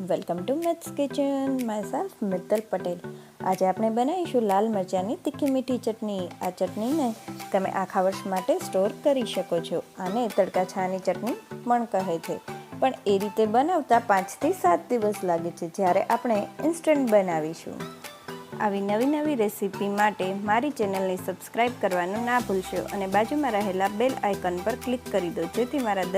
Welcome to maths kitchen myself Mittal Patel આજે આપણે બનાવીશું લાલ મરચાંની તીખી મીઠી ચટણી. આ ચટણીને તમે આખા વર્ષ માટે સ્ટોર કરી શકો છો આને તડકા છાની ચટણી પણ કહે છે. પણ એ રીતે બનાવતા પાંચથી સાત દિવસ લાગે છે જ્યારે આપણે ઇન્સ્ટન્ટ બનાવીશું. આવી નવી નવી રેસીપી માટે મારી ચેનલને સબસ્ક્રાઇબ કરવાનું ના ભૂલશો અને બાજુમાં રહેલા બેલ આઇકન પર ક્લિક કરી દો જેથી મારા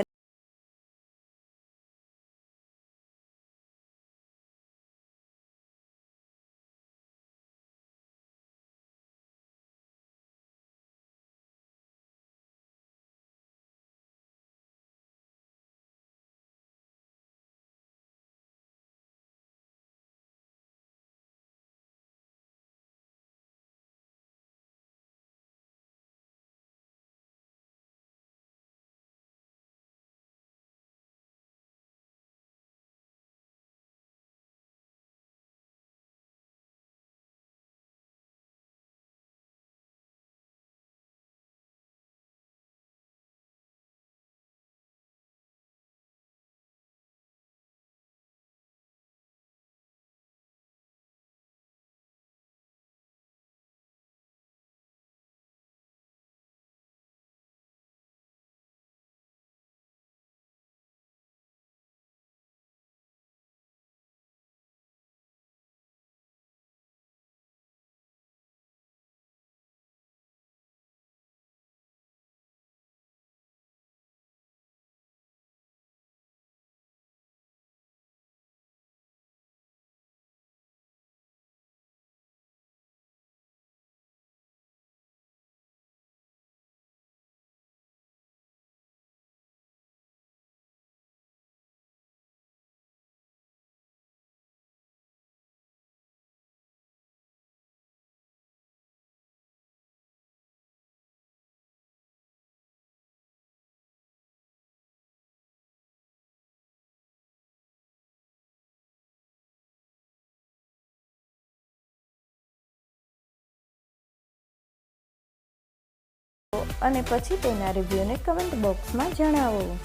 અને પછી તેના રિવ્યૂને કમેન્ટ બોક્સમાં જણાવો.